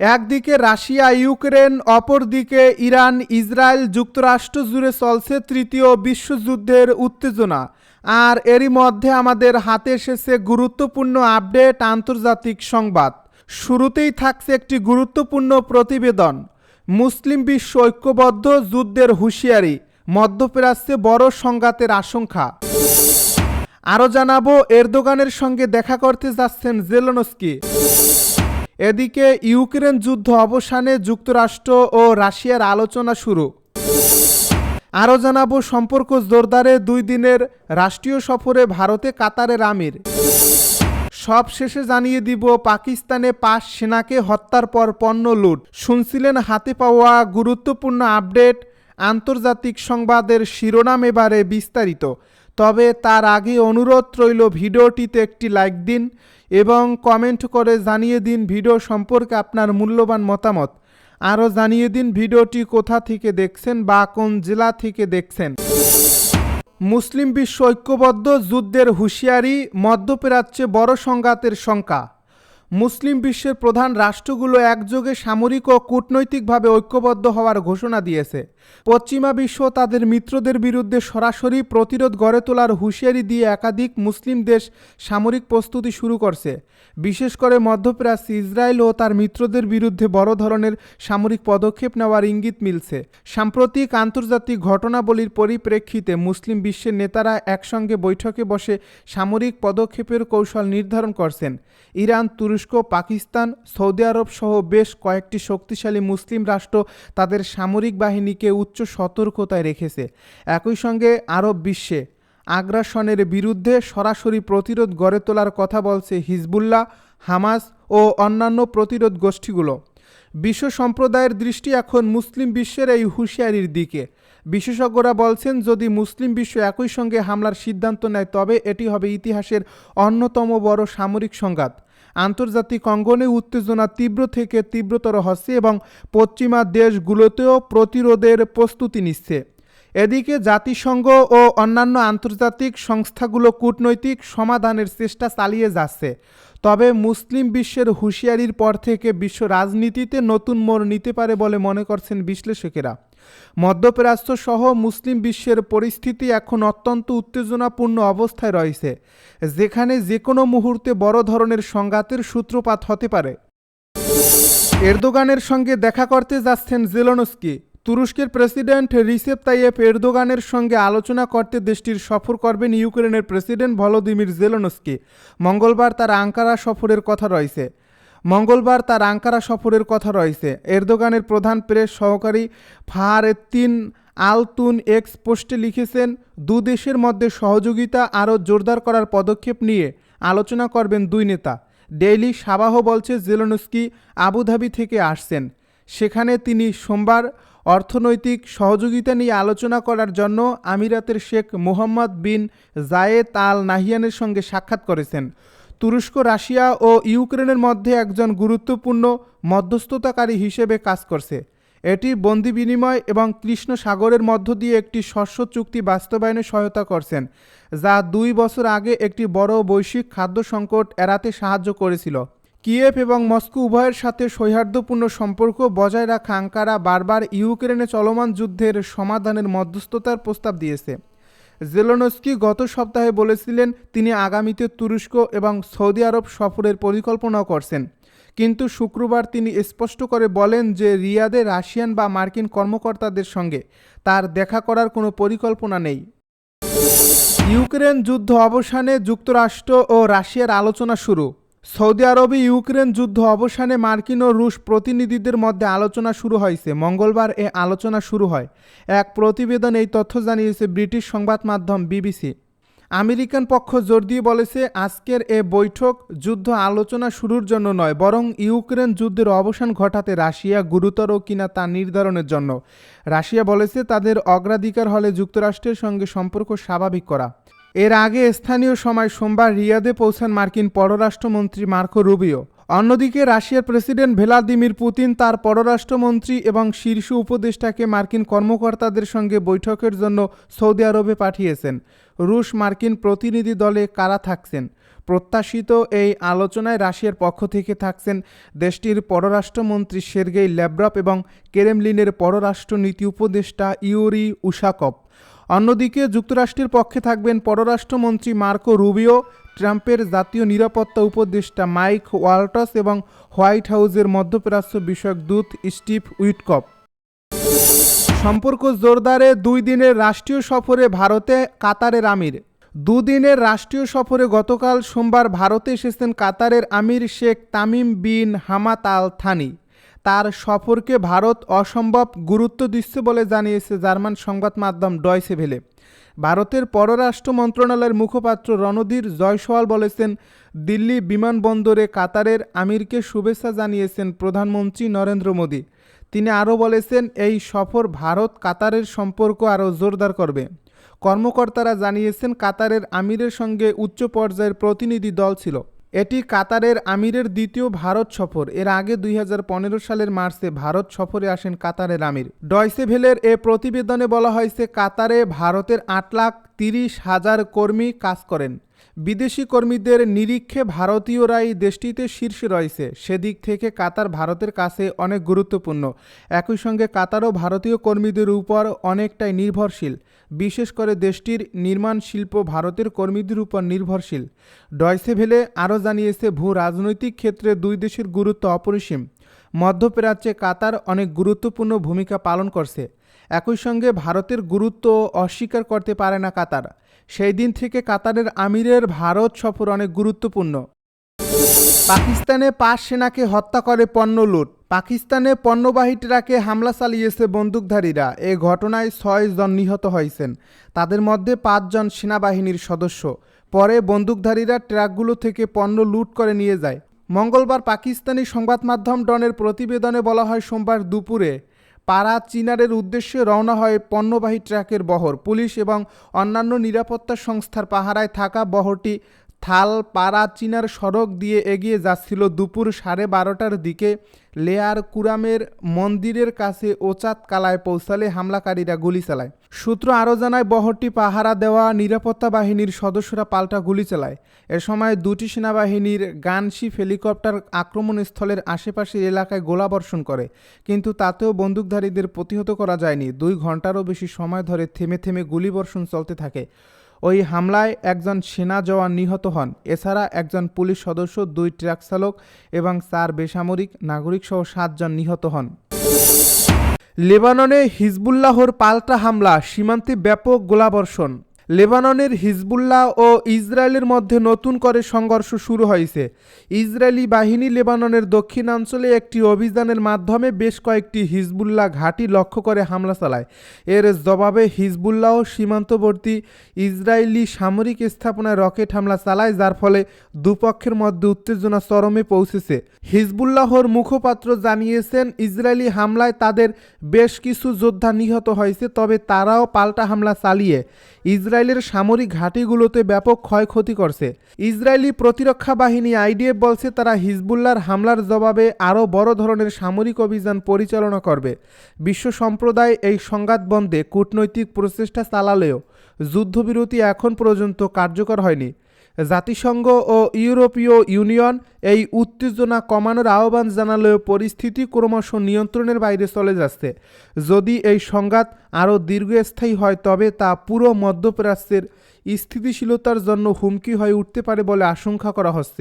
একদিকে Russia, Ukraine, অপরদিকে Iran, Israel যুক্তরাষ্ট্র জুড়ে চলছে তৃতীয় বিশ্বযুদ্ধের উত্তেজনা। আর এরই মধ্যে আমাদের হাতে এসেছে গুরুত্বপূর্ণ আপডেট আন্তর্জাতিক সংবাদ। শুরুতেই থাকছে একটি গুরুত্বপূর্ণ প্রতিবেদন। মুসলিম বিশ্ব ঐক্যবদ্ধ যুদ্ধের হুঁশিয়ারি, মধ্যপ্রাচ্যে বড় সংঘাতের আশঙ্কা। আরও জানাব, এরদোগানের সঙ্গে দেখা করতে যাচ্ছেন জেলনস্কি। এদিকে ইউক্রেন যুদ্ধ অবসানে যুক্তরাষ্ট্র ও রাশিয়ার আলোচনা শুরু। আরও জানাব সম্পর্ক জোরদারে দুই দিনের রাষ্ট্রীয় সফরে ভারতে কাতারের আমির। সব শেষে জানিয়ে দিব, পাকিস্তানে পাঁচ সেনাকে হত্যার পর পণ্য লুট। শুনছিলেন হাতে পাওয়া গুরুত্বপূর্ণ আপডেট। আন্তর্জাতিক সংবাদের শিরোনাম এবারে বিস্তারিত। তবে তার আগে অনুরোধ রইল ভিডিওটিতে একটি লাইক দিন এবং কমেন্ট করে জানিয়ে দিন ভিডিও সম্পর্কে আপনার মূল্যবান মতামত। আরও জানিয়ে দিন ভিডিওটি কোথা থেকে দেখছেন বা কোন জেলা থেকে দেখছেন। মুসলিম বিশ্ব ঐক্যবদ্ধ যুদ্ধের হুঁশিয়ারি, মধ্যপ্রাচ্যে বড় সংঘাতের শঙ্কা মুসলিম বিশ্বের প্রধান রাষ্ট্রগুলো একযোগে সামরিক ও কূটনৈতিকভাবে ঐক্যবদ্ধ হওয়ার ঘোষণা দিয়েছে। পশ্চিমা বিশ্ব তাদের মিত্রদের বিরুদ্ধে সরাসরি প্রতিরোধ গড়ে তোলার হুঁশিয়ারি দিয়ে একাধিক মুসলিম দেশ সামরিক প্রস্তুতি শুরু করছে। বিশেষ করে মধ্যপ্রাচ্যে, ইসরায়েল ও তার মিত্রদের বিরুদ্ধে বড় ধরনের সামরিক পদক্ষেপ নেওয়ার ইঙ্গিত মিলছে। সাম্প্রতিক আন্তর্জাতিক ঘটনাবলীর পরিপ্রেক্ষিতে মুসলিম বিশ্বের নেতারা একসঙ্গে বৈঠকে বসে সামরিক পদক্ষেপের কৌশল নির্ধারণ করছেন। ইরান, তুরস্ক পাকিস্তান, সৌদি আরব সহ বেশ কয়েকটি শক্তিশালী মুসলিম রাষ্ট্র তাদের সামরিক বাহিনীকে উচ্চ সতর্কতায় রেখেছে। একই সঙ্গে আরব বিশ্বে আগ্রাসনের বিরুদ্ধে সরাসরি প্রতিরোধ গড়ে তোলার কথা বলছে হিজবুল্লাহ, হামাস ও অন্যান্য প্রতিরোধ গোষ্ঠীগুলো। বিশ্ব সম্প্রদায়ের দৃষ্টি এখন মুসলিম বিশ্বের এই হুঁশিয়ারির দিকে। বিশেষজ্ঞরা বলছেন, যদি মুসলিম বিশ্ব একই সঙ্গে হামলার সিদ্ধান্ত নেয়, তবে এটি হবে ইতিহাসের অন্যতম বড় সামরিক সংঘাত। আন্তর্জাতিক অঙ্গনে উত্তেজনা তীব্র থেকে তীব্রতর হচ্ছে এবং পশ্চিমা দেশগুলোতেও প্রতিরোধের প্রস্তুতি নিচ্ছে। এদিকে জাতিসংঘ ও অন্যান্য আন্তর্জাতিক সংস্থাগুলো কূটনৈতিক সমাধানের চেষ্টা চালিয়ে যাচ্ছে। তবে মুসলিম বিশ্বের হুঁশিয়ারির পর থেকে বিশ্ব রাজনীতিতে নতুন মোড় নিতে পারে বলে মনে করছেন বিশ্লেষকেরা। মধ্যপ্রাচ্য সহ মুসলিম বিশ্বের পরিস্থিতি এখন অত্যন্ত উত্তেজনাপূর্ণ অবস্থায় রয়েছে, যেখানে যে কোনো মুহূর্তে বড় ধরনের সংঘাতের সূত্রপাত হতে পারে। এরদোগানের সঙ্গে দেখা করতে যাচ্ছেন জেলনস্কি। তুরস্কের প্রেসিডেন্ট রিসেপ তাইয়েপ এরদোগানের সঙ্গে আলোচনা করতে দেশটির সফর করবেন ইউক্রেনের প্রেসিডেন্ট ভলোদিমির জেলনস্কি। মঙ্গলবার তার আঙ্কারা সফরের কথা রয়েছে। মঙ্গলবার তার আঙ্কারা সফরের কথা রয়েছে। এরদোগানের প্রধান প্রেস সহকারী ফাহারেত্তিন আলতুন এক্স পোস্টে লিখেছেন, দু দেশের মধ্যে সহযোগিতা আরও জোরদার করার পদক্ষেপ নিয়ে আলোচনা করবেন দুই নেতা। ডেইলি সাবাহ বলছে, জেলনস্কি আবুধাবি থেকে আসছেন। সেখানে তিনি সোমবার অর্থনৈতিক সহযোগিতা নিয়ে আলোচনা করার জন্য আমিরাতের শেখ মোহাম্মদ বিন জায়েদ আল নাহিয়ানের সঙ্গে সাক্ষাৎ করেছেন। তুরস্ক, রাশিয়া ও ইউক্রেনের মধ্যে একজন গুরুত্বপূর্ণ মধ্যস্থতাকারী হিসেবে কাজ করছে। এটি বন্দি বিনিময় এবং কৃষ্ণ সাগরের মধ্য দিয়ে একটি শস্য চুক্তি বাস্তবায়নে সহায়তা করছেন, যা দুই বছর আগে একটি বড় বৈশ্বিক খাদ্য সংকট এড়াতে সাহায্য করেছিল। কিয়েভ এবং মস্কো উভয়ের সাথে সৌহার্দ্যপূর্ণ সম্পর্ক বজায় রাখা আঙ্কারা বারবার ইউক্রেনে চলমান যুদ্ধের সমাধানের মধ্যস্থতার প্রস্তাব দিয়েছে। জেলোনস্কি গত সপ্তাহে বলেছিলেন তিনি আগামীতে তুরস্ক এবং সৌদি আরব সফরের পরিকল্পনা করছেন। কিন্তু শুক্রবার তিনি স্পষ্ট করে বলেন যে রিয়াদে রাশিয়ান বা মার্কিন কর্মকর্তাদের সঙ্গে তার দেখা করার কোনো পরিকল্পনা নেই। ইউক্রেন যুদ্ধ অবসানে যুক্তরাষ্ট্র ও রাশিয়ার আলোচনা শুরু। সৌদি আরবে ইউক্রেন যুদ্ধ অবসানে মার্কিন ও রুশ প্রতিনিধিদের মধ্যে আলোচনা শুরু হয়েছে। মঙ্গলবার এ আলোচনা শুরু হয়। এক প্রতিবেদন এই তথ্য জানিয়েছে ব্রিটিশ সংবাদ মাধ্যম বিবিসি। আমেরিকান পক্ষ জোর দিয়ে বলেছে, আজকের এ বৈঠক যুদ্ধ আলোচনা শুরুর জন্য নয়, বরং ইউক্রেন যুদ্ধের অবসান ঘটাতে রাশিয়া গুরুতর কিনা তা নির্ধারণের জন্য। রাশিয়া বলেছে, তাদের অগ্রাধিকার হলে যুক্তরাষ্ট্রের সঙ্গে সম্পর্ক স্বাভাবিক করা। এর আগে স্থানীয় সময় সোমবার রিয়াদে পৌঁছান মার্কিন পররাষ্ট্রমন্ত্রী মার্কো রুবিও। অন্যদিকে রাশিয়ার প্রেসিডেন্ট ভ্লাদিমির পুতিন তার পররাষ্ট্রমন্ত্রী এবং শীর্ষ উপদেষ্টাকে মার্কিন কর্মকর্তাদের সঙ্গে বৈঠকের জন্য সৌদি আরবে পাঠিয়েছেন। রুশ মার্কিন প্রতিনিধি দলে কারা থাকছেন? প্রত্যাশিত এই আলোচনায় রাশিয়ার পক্ষ থেকে থাকছেন দেশটির পররাষ্ট্রমন্ত্রী সের্গেই ল্যাব্রভ এবং কেরেমলিনের পররাষ্ট্রনীতি উপদেষ্টা ইউরি উশাকভ অন্যদিকে যুক্তরাষ্ট্রের পক্ষে থাকবেন পররাষ্ট্রমন্ত্রী মার্কো রুবিও, ট্রাম্পের জাতীয় নিরাপত্তা উপদেষ্টা মাইক ওয়াল্টস এবং হোয়াইট হাউসের মধ্যপ্রাচ্য বিষয়ক দূত স্টিভ উইটকপ। সম্পর্ক জোরদারে দুই দিনের রাষ্ট্রীয় সফরে ভারতে কাতারের আমির। দুদিনের রাষ্ট্রীয় সফরে গতকাল সোমবার ভারতে এসেছেন কাতারের আমির Sheikh Tamim bin Hamad Al Thani তার সফরকে ভারত অসম্ভব গুরুত্ব দিচ্ছে বলে জানিয়েছে জার্মান সংবাদ মাধ্যম ডয়সে ভেলে। ভারতের পররাষ্ট্র মন্ত্রণালয়ের মুখপাত্র রণধীর জয়সওয়াল বলেছেন, দিল্লি বিমানবন্দরে কাতারের আমিরকে শুভেচ্ছা জানিয়েছেন প্রধানমন্ত্রী নরেন্দ্র মোদী। তিনি আরও বলেছেন, এই সফর ভারত কাতারের সম্পর্ক আরও জোরদার করবে। কর্মকর্তারা জানিয়েছেন, কাতারের আমিরের সঙ্গে উচ্চ পর্যায়ের প্রতিনিধি দল ছিল। এটি কাতারের আমিরের দ্বিতীয় ভারত সফর। এর আগে দুই হাজার পনেরো সালের মার্চে ভারত সফরে আসেন কাতারের আমির। ডয়সেভেলের এ প্রতিবেদনে বলা হয়েছে, কাতারে ভারতের আট লাখ তিরিশ হাজার কর্মী কাজ করেন। বিদেশি কর্মীদের নিরীক্ষে ভারতীয়রাই দেশটিতে শীর্ষে রয়েছে। সেদিক থেকে কাতার ভারতের কাছে অনেক গুরুত্বপূর্ণ। একই সঙ্গে কাতারও ভারতীয় কর্মীদের উপর অনেকটাই নির্ভরশীল। বিশেষ করে দেশটির নির্মাণ শিল্প ভারতের কর্মীদের উপর নির্ভরশীল। ডয়সে ভেলে আরও জানিয়েছে, ভূ রাজনৈতিক ক্ষেত্রে দুই দেশের গুরুত্ব অপরিসীম। মধ্যপ্রাচ্যে কাতার অনেক গুরুত্বপূর্ণ ভূমিকা পালন করছে। একই সঙ্গে ভারতের গুরুত্ব অস্বীকার করতে পারে না কাতার। সেই দিন থেকে কাতারের আমিরের ভারত সফর অনেক গুরুত্বপূর্ণ। পাকিস্তানে পাঁচ সেনাকে হত্যা করে পণ্য লুট। পাকিস্তানে পণ্যবাহী ট্রাকে হামলা চালিয়েছে বন্দুকধারীরা। এ ঘটনায় ছয় জন নিহত হয়েছেন। তাদের মধ্যে পাঁচজন সেনাবাহিনীর সদস্য। পরে বন্দুকধারীরা ট্রাকগুলো থেকে পণ্য লুট করে নিয়ে যায়। মঙ্গলবার পাকিস্তানি সংবাদ মাধ্যম ডনের প্রতিবেদনে বলা হয়, সোমবার দুপুরে পাড়া চিনারের উদ্দেশ্যে রওনা হয় পণ্যবাহী ট্রাকের বহর। পুলিশ এবং অন্যান্য নিরাপত্তা সংস্থার পাহারায় থাকা বহরটি থাল পাড়া চিনার সড়ক দিয়ে এগিয়ে যাচ্ছিল দুপুর সাড়ে বারোটার দিকে। লেয়ার কুরামের মন্দিরের কাছে ওচাত কালায় পৌঁছালে হামলাকারীরা গুলি চালায়। সূত্র আরও জানায়, বহরটি পাহারা দেওয়া নিরাপত্তা বাহিনীর সদস্যরা পাল্টা গুলি চালায়। এ সময় দুটি সেনাবাহিনীর গানশিপ হেলিকপ্টার আক্রমণস্থলের আশেপাশের এলাকায় গোলাবর্ষণ করে, কিন্তু তাতেও বন্দুকধারীদের প্রতিহত করা যায়নি। দুই ঘন্টারও বেশি সময় ধরে থেমে থেমে গুলিবর্ষণ চলতে থাকে। ওই হামলায় একজন সেনা জওয়ান নিহত হন। এছাড়া একজন পুলিশ সদস্য, দুই ট্রাক চালক এবং চার বেসামরিক নাগরিক সহ সাতজন নিহত হন। লেবাননে হিজবুল্লাহর পাল্টা হামলা, সীমান্তে ব্যাপক গোলাবর্ষণ। লেবাননের হিজবুল্লাহ ও ইসরায়েলের মধ্যে নতুন করে সংঘর্ষ শুরু হয়েছে। ইসরায়েলি বাহিনী লেবাননের দক্ষিণাঞ্চলে একটি অভিযানের মাধ্যমে বেশ কয়েকটি হিজবুল্লাহ ঘাঁটি লক্ষ্য করে হামলা চালায়। এর জবাবে হিজবুল্লাহ সীমান্তবর্তী ইসরায়েলি সামরিক স্থাপনায় রকেট হামলা চালায়, যার ফলে দুপক্ষের মধ্যে উত্তেজনা চরমে পৌঁছেছে। হিজবুল্লাহর মুখপাত্র জানিয়েছেন, ইসরায়েলি হামলায় তাদের বেশ কিছু যোদ্ধা নিহত হয়েছে, তবে তারাও পাল্টা হামলা চালিয়ে ইসরায়েলের সামরিক ঘাঁটিগুলোতে ব্যাপক ক্ষয়ক্ষতি করছে। ইসরায়েলি প্রতিরক্ষা বাহিনী আইডিএফ বলছে তারা হিজবুল্লার হামলার জবাবে আরও বড় ধরনের সামরিক অভিযান পরিচালনা করবে। বিশ্ব সম্প্রদায় এই সংঘাত বন্ধে কূটনৈতিক প্রচেষ্টা চালালেও যুদ্ধবিরতি এখন পর্যন্ত কার্যকর হয়নি। জাতিসংঘ ও ইউরোপীয় ইউনিয়ন এই উত্তেজনা কমানোর আহ্বান জানালেও পরিস্থিতি ক্রমশ নিয়ন্ত্রণের বাইরে চলে যাচ্ছে। যদি এই সংঘাত আরও দীর্ঘস্থায়ী হয়, তবে তা পুরো মধ্যপ্রাচ্যের স্থিতিশীলতার জন্য হুমকি হয়ে উঠতে পারে বলে আশঙ্কা করা হচ্ছে।